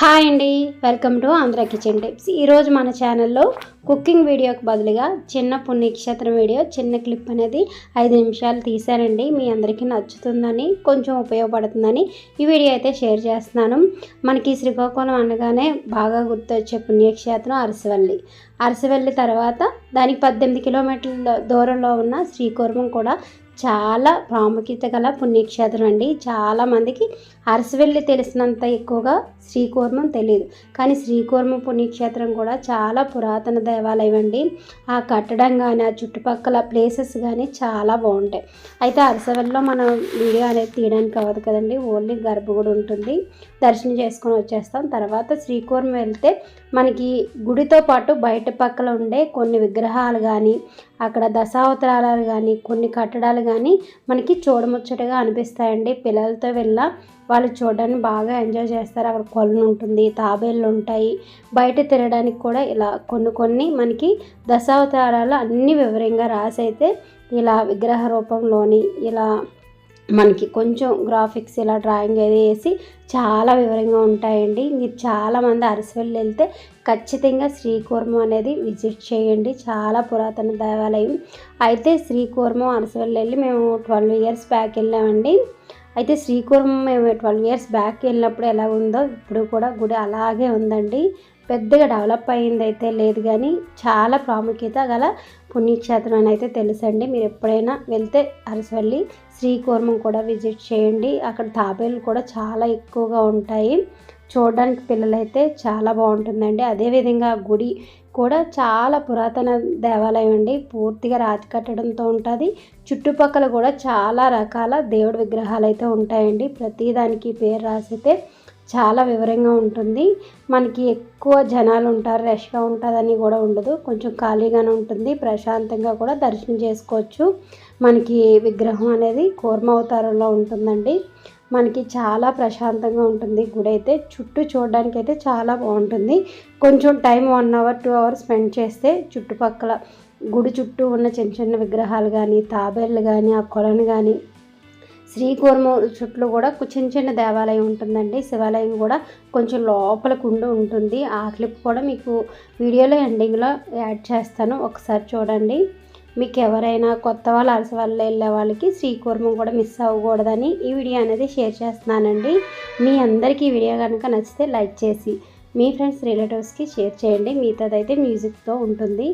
Hi అండి welcome to Andhra kitchen tips. ఈరోజు మన ఛానల్లో కుకింగ్ వీడియోకి బదులుగా చిన్న పుణ్యక్షేత్రం వీడియో చిన్న క్లిప్ అనేది ఐదు నిమిషాలు తీశానండి. మీ అందరికీ నచ్చుతుందని కొంచెం ఉపయోగపడుతుందని ఈ వీడియో అయితే షేర్ చేస్తున్నాను. మనకి శ్రీకాకుళం అనగానే బాగా గుర్తొచ్చే పుణ్యక్షేత్రం అరసవల్లి. అరసవల్లి తర్వాత దానికి పద్దెనిమిది కిలోమీటర్ల దూరంలో ఉన్న శ్రీకూర్మం కూడా చాలా ప్రాముఖ్యత గల పుణ్యక్షేత్రం అండి. చాలామందికి అరసవెల్లి తెలిసినంత ఎక్కువగా శ్రీకూర్మం తెలియదు కానీ శ్రీకూర్మం పుణ్యక్షేత్రం కూడా చాలా పురాతన దేవాలయం అండి. ఆ కట్టడం కానీ ఆ చుట్టుపక్కల ప్లేసెస్ కానీ చాలా బాగుంటాయి. అయితే అరసవెల్లిలో మనం వీడియో అనేది తీయడానికి అవ్వదు కదండి. ఓన్లీ గర్భగుడి ఉంటుంది. దర్శనం చేసుకొని వచ్చేస్తాం. తర్వాత శ్రీకూర్మం వెళ్తే మనకి గుడితో పాటు బయట పక్కల ఉండే కొన్ని విగ్రహాలు కానీ అక్కడ దశావతారాలు కానీ కొన్ని కట్టడాలు కానీ మనకి చూడముచ్చటగా అనిపిస్తాయండి. పిల్లలతో వెళ్ళా వాళ్ళు చూడడానికి బాగా ఎంజాయ్ చేస్తారు. అక్కడ కొలను ఉంటుంది తాబేళ్ళు ఉంటాయి. బయట తిరగడానికి కూడా ఇలా కొన్ని కొన్ని మనకి దశావతారాలు అన్ని వివరంగా రాసి అయితే ఇలా విగ్రహ రూపంలోని ఇలా మనకి కొంచెం గ్రాఫిక్స్ ఇలా డ్రాయింగ్ అది వేసి చాలా వివరంగా ఉంటాయండి. మీరు చాలామంది అరసవల్లి వెళ్తే ఖచ్చితంగా శ్రీకూర్మం అనేది విజిట్ చేయండి. చాలా పురాతన దేవాలయం. అయితే శ్రీకూర్మం అరసవల్లి వెళ్ళి మేము ట్వెల్వ్ ఇయర్స్ బ్యాక్ వెళ్ళామండి. అయితే శ్రీకూర్మం మేము ట్వెల్వ్ ఇయర్స్ బ్యాక్ వెళ్ళినప్పుడు ఎలా ఉందో ఇప్పుడు కూడా గుడి అలాగే ఉందండి. పెద్దగా డెవలప్ అయ్యింది అయితే లేదు కానీ చాలా ప్రాముఖ్యత గల పుణ్యక్షేత్రం అని అయితే తెలుసండి. మీరు ఎప్పుడైనా వెళ్తే అరసవల్లి శ్రీకూర్మం కూడా విజిట్ చేయండి. అక్కడ తాబేలు కూడా చాలా ఎక్కువగా ఉంటాయి. చూడడానికి పిల్లలైతే చాలా బాగుంటుందండి. అదేవిధంగా గుడి కూడా చాలా పురాతన దేవాలయం అండి. పూర్తిగా రాతి కట్టడంతో ఉంటుంది. చుట్టుపక్కల కూడా చాలా రకాల దేవుడి విగ్రహాలు అయితే ఉంటాయండి. ప్రతిదానికి పేరు రాసితే చాలా వివరంగా ఉంటుంది. మనకి ఎక్కువ జనాలు ఉంటారు రష్గా ఉంటుందని కూడా ఉండదు. కొంచెం ఖాళీగానే ఉంటుంది. ప్రశాంతంగా కూడా దర్శనం చేసుకోవచ్చు. మనకి విగ్రహం అనేది కూర్మ అవతారంలో ఉంటుందండి. మనకి చాలా ప్రశాంతంగా ఉంటుంది. గుడి అయితే చుట్టూ చూడడానికి అయితే చాలా బాగుంటుంది. కొంచెం time one hour two hours spend చేస్తే చుట్టుపక్కల గుడి చుట్టూ ఉన్న చిన్న చిన్న విగ్రహాలు కానీ తాబేళ్ళు కానీ ఆ కొలను కానీ శ్రీకూర్మ చుట్టూ కూడా చిన్న చిన్న దేవాలయం ఉంటుందండి. శివాలయం కూడా కొంచెం లోపల కుండ ఉంటుంది. ఆ క్లిప్ కూడా మీకు వీడియోలో ఎండింగ్లో యాడ్ చేస్తాను. ఒకసారి చూడండి. మీకు ఎవరైనా కొత్త వాళ్ళు అలసి వాళ్ళు వెళ్ళే వాళ్ళకి శ్రీకూర్మం కూడా మిస్ అవ్వకూడదని ఈ వీడియో అనేది షేర్ చేస్తున్నానండి. మీ అందరికీ ఈ వీడియో కనుక నచ్చితే లైక్ చేసి మీ ఫ్రెండ్స్ రిలేటివ్స్కి షేర్ చేయండి. మిగతాదైతే మ్యూజిక్తో ఉంటుంది.